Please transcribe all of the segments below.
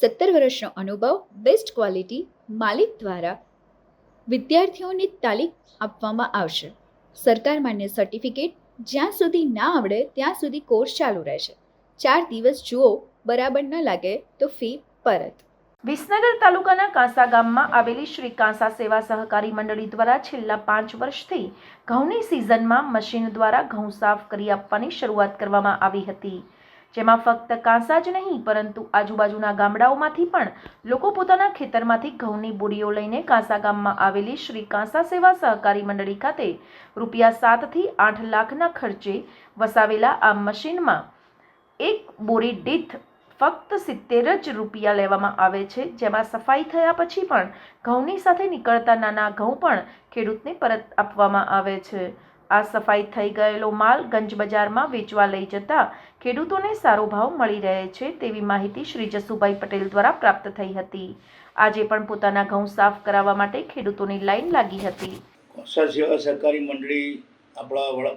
સત્તર વર્ષનો અનુભવ બેસ્ટ ક્વોલિટી માલિક દ્વારા વિદ્યાર્થીઓને તાલીમ આપવામાં આવશે. સરકાર માન્ય સર્ટિફિકેટ જ્યાં સુધી ના આવડે ત્યાં સુધી કોર્સ ચાલુ રહેશે. ચાર દિવસ જુઓ, બરાબર ન લાગે તો ફી પરત. વિસનગર તાલુકાના કાંસા ગામમાં આવેલી શ્રી કાંસા સેવા સહકારી મંડળી દ્વારા છેલ્લા પાંચ વર્ષથી ઘઉંની સિઝનમાં મશીન દ્વારા ઘઉં સાફ કરી આપવાની શરૂઆત કરવામાં આવી હતી. જેમાં ફક્ત કાંસા જ નહીં, પરંતુ આજુબાજુના ગામડાઓમાંથી પણ લોકો પોતાના ખેતરમાંથી ઘઉંની બોરીઓ લઈને કાંસા ગામમાં આવેલી શ્રી કાંસા સેવા સહકારી મંડળી ખાતે રૂપિયા સાતથી આઠ લાખના ખર્ચે વસાવેલા આ મશીનમાં એક બોરી દીઠ ફક્ત સિત્તેર જ રૂપિયા લેવામાં આવે છે, જેમાં સફાઈ થયા પછી પણ ઘઉંની સાથે નીકળતા નાના ઘઉં પણ ખેડૂતને પરત આપવામાં આવે છે. આ સફાઈ થઈ ગયેલો માલ ગંજ બજારમાં વેચવા લઈ જતા ખેડૂતોને સારો ભાવ મળી રહે છે તેવી માહિતી શ્રી જસુભાઈ પટેલ દ્વારા પ્રાપ્ત થઈ હતી. આજે પણ પોતાના ઘઉં સાફ કરાવવા માટે ખેડૂતોની લાઈન લાગી હતી. સેવા સહકારી મંડળી આપણા વડા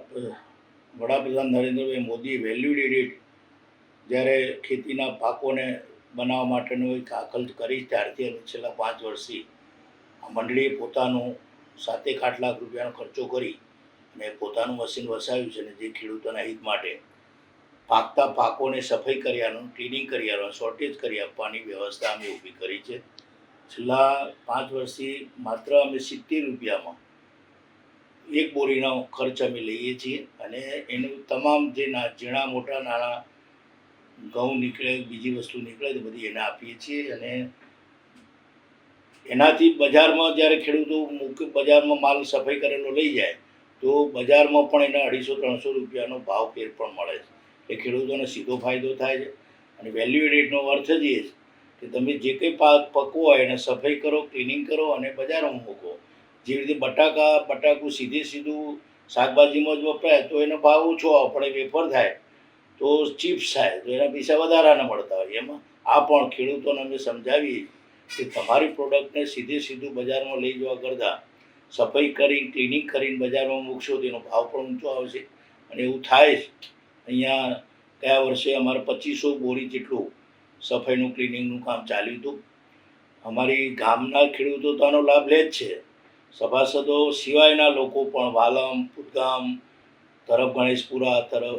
વડાપ્રધાન નરેન્દ્રભાઈ મોદીએ વેલ્યુડેટેડ જ્યારે ખેતીના પાકોને બનાવવા માટેનું એક આકલ કરી ત્યારથી અમે છેલ્લા પાંચ વર્ષથી મંડળીએ પોતાનું સાતેક આઠ લાખ રૂપિયાનો ખર્ચો કરી અને પોતાનું મશીન વસાવ્યું છે અને જે ખેડૂતોના હિત માટે પાકતા પાકોને સફાઈ કર્યાનું ક્લિનિંગ કરી આપવાનું શોર્ટેજ કરી આપવાની વ્યવસ્થા અમે ઊભી કરી છે. છેલ્લા પાંચ વર્ષથી માત્ર અમે સિત્તેર રૂપિયામાં એક બોરીનો ખર્ચ અમે લઈએ છીએ અને એનું તમામ જે ના, ઝીણા, મોટા નાણાં ઘઉં નીકળે, બીજી વસ્તુ નીકળે તો બધી એને આપીએ છીએ અને એનાથી બજારમાં જ્યારે ખેડૂતો બજારમાં માલ સફાઈ કરેલો લઈ જાય તો બજારમાં પણ એને અઢીસો, ત્રણસો રૂપિયાનો ભાવ ફેર પણ મળે છે. એટલે ખેડૂતોને સીધો ફાયદો થાય છે. અને વેલ્યુ એડિટનો અર્થ જ એ છે કે તમે જે કંઈ પાક પકવો હોય એને સફાઈ કરો ક્લિનિંગ કરો અને બજારમાં મૂકો. જેવી રીતે બટાકા, બટાકું સીધે સીધું શાકભાજીમાં જ વપરાય તો એનો ભાવ ઓછો આપણે વેફર થાય તો ચિપ્સ થાય, તો એના પૈસા વધારાના મળતા હોય. એમાં આ પણ ખેડૂતોને અમે સમજાવીએ કે તમારી પ્રોડક્ટને સીધે સીધું બજારમાં લઈ જવા કરતાં સફાઈ કરી ક્લિનિક કરીને બજારમાં મૂકશો, તેનો ભાવ પણ ઊંચો આવશે. અને એવું થાય જ, અહીંયા ગયા વર્ષે અમારે પચીસો બોરી જેટલું સફાઈનું ક્લિનિંગનું કામ ચાલ્યું હતું. અમારી ગામના ખેડૂતો તો આનો લાભ લે જ છે. સભાસદો સિવાયના લોકો પણ વાલમ, પુદગામ, તરફ ગણેશપુરા, તરફ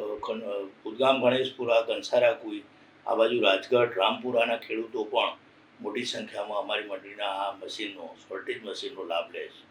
પૂદગામ, ગણેશપુરા કંસારા કુઈ, આ બાજુ રાજગઢ, રામપુરાના ખેડૂતો પણ મોટી સંખ્યામાં અમારી મંડળીના આ મશીનનો શોર્ટેજ મશીનનો લાભ લે છે.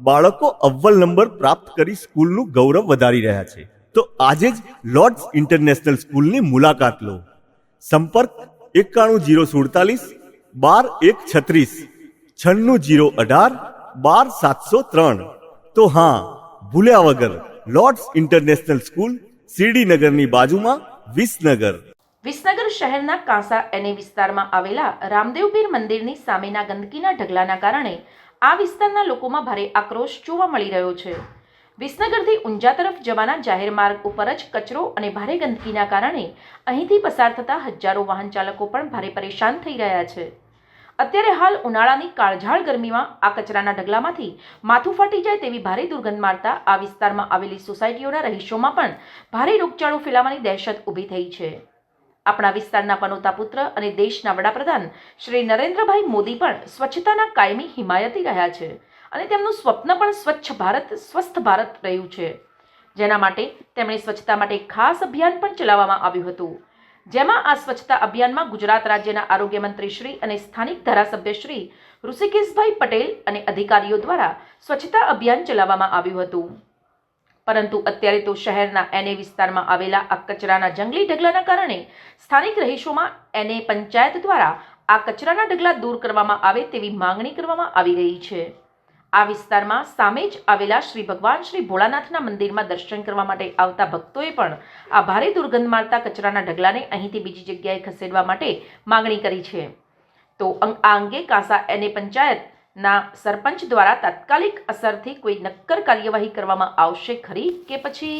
બાળકો અવ્વલ નંબર પ્રાપ્ત કરી સ્કૂલનું ગૌરવ વધારી રહ્યા છે. તો આજે જ લોર્ડ્સ ઇન્ટરનેશનલ સ્કૂલની મુલાકાત લો. સંપર્ક એકાણું જીરો સુડતાલીસ બાર એક છત્રીસ છન્નું જીરો અઢાર બાર સાતસો ત્રણ. તો હા, ભૂલ્યા વગર લોર્ડ્સ ઇન્ટરનેશનલ સ્કૂલ શિરડીનગરની બાજુમાં વિસનગર. વિસનગર શહેરના કાંસા એને વિસ્તારમાં આવેલા રામદેવપીર મંદિરની સામેના ગંદકીના ઢગલાના કારણે આ વિસ્તારના લોકોમાં ભારે આક્રોશ જોવા મળી રહ્યો છે. વિસનગરથી ઊંઝા તરફ જવાના જાહેર માર્ગ ઉપર જ કચરો અને ભારે ગંદકીના કારણે અહીંથી પસાર થતા હજારો વાહન ચાલકો પણ ભારે પરેશાન થઈ રહ્યા છે. અત્યારે હાલ ઉનાળાની કાળઝાળ ગરમીમાં આ કચરાના ઢગલામાંથી માથું ફાટી જાય તેવી ભારે દુર્ગંધ મારતા આ વિસ્તારમાં આવેલી સોસાયટીઓના રહીશોમાં પણ ભારે રોગચાળો ફેલાવાની દહેશત ઊભી થઈ છે. આપણા વિસ્તારના પનોતા પુત્ર અને દેશના વડાપ્રધાન શ્રી નરેન્દ્રભાઈ મોદી પણ સ્વચ્છતાના કાયમી હિમાયતી રહ્યા છે અને તેમનું સ્વપ્ન પણ સ્વચ્છ ભારત, સ્વસ્થ ભારત રહ્યું છે. જેના માટે તેમણે સ્વચ્છતા માટે ખાસ અભિયાન પણ ચલાવવામાં આવ્યું હતું. જેમાં આ સ્વચ્છતા અભિયાનમાં ગુજરાત રાજ્યના આરોગ્ય મંત્રી શ્રી અને સ્થાનિક ધારાસભ્ય શ્રી ઋષિકેશભાઈ પટેલ અને અધિકારીઓ દ્વારા સ્વચ્છતા અભિયાન ચલાવવામાં આવ્યું હતું. પરંતુ અત્યારે તો શહેરના એને વિસ્તારમાં આવેલા આ કચરાના જંગલી ઢગલાના કારણે સ્થાનિક રહીશોમાં એને પંચાયત દ્વારા આ કચરાના ઢગલા દૂર કરવામાં આવે તેવી માંગણી કરવામાં આવી રહી છે. આ વિસ્તારમાં સામે જ આવેલા શ્રી ભગવાન શ્રી ભોળાનાથના મંદિરમાં દર્શન કરવા માટે આવતા ભક્તોએ પણ આ ભારે દુર્ગંધ મારતા કચરાના ઢગલાને અહીંથી બીજી જગ્યાએ ખસેડવા માટે માંગણી કરી છે. તો આ અંગે કાંસા એને પંચાયતના સરપંચ દ્વારા તાત્કાલિક અસરથી કોઈ નક્કર કાર્યવાહી કરવામાં આવશે ખરી કે પછી?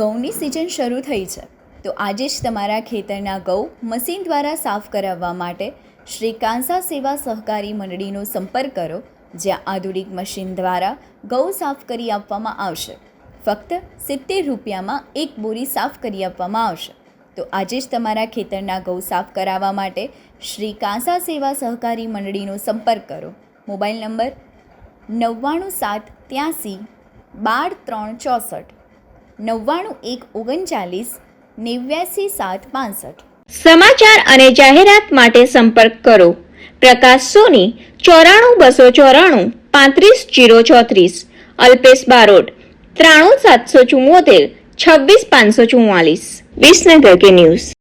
ઘઉંની સિઝન શરૂ થઈ છે, તો આજે જ તમારા ખેતરના ઘઉં મશીન દ્વારા સાફ કરાવવા માટે શ્રી કાંસા સેવા સહકારી મંડળીનો સંપર્ક કરો, જ્યાં આધુનિક મશીન દ્વારા ઘઉં સાફ કરી આપવામાં આવશે. ફક્ત સિત્તેર રૂપિયામાં એક બોરી સાફ કરી આપવામાં આવશે. તો આજે જ તમારા ખેતરના ઘઉં સાફ કરાવવા માટે શ્રી કાંસા સેવા સહકારી મંડળીનો સંપર્ક કરો. મોબાઈલ નંબર નવ્વાણું સાત ત્યાંસી બાર ત્રણ ચોસઠ. નવ્વાણું એક ઓગણચાલીસ નેવ્યાસી સાત પાસઠ. સમાચાર અને જાહેરાત માટે સંપર્ક કરો. પ્રકાશ સોની, ચોરાણું બસો ચોરાણું, પાંત્રીસ જીરો ચોત્રીસ. અલ્પેશ બારોટ, ત્રાણું સાતસો ચુમ્મોતેર છવ્વીસ પાંચસો ચુમ્માલીસ વિસનગર કે ન્યૂઝ.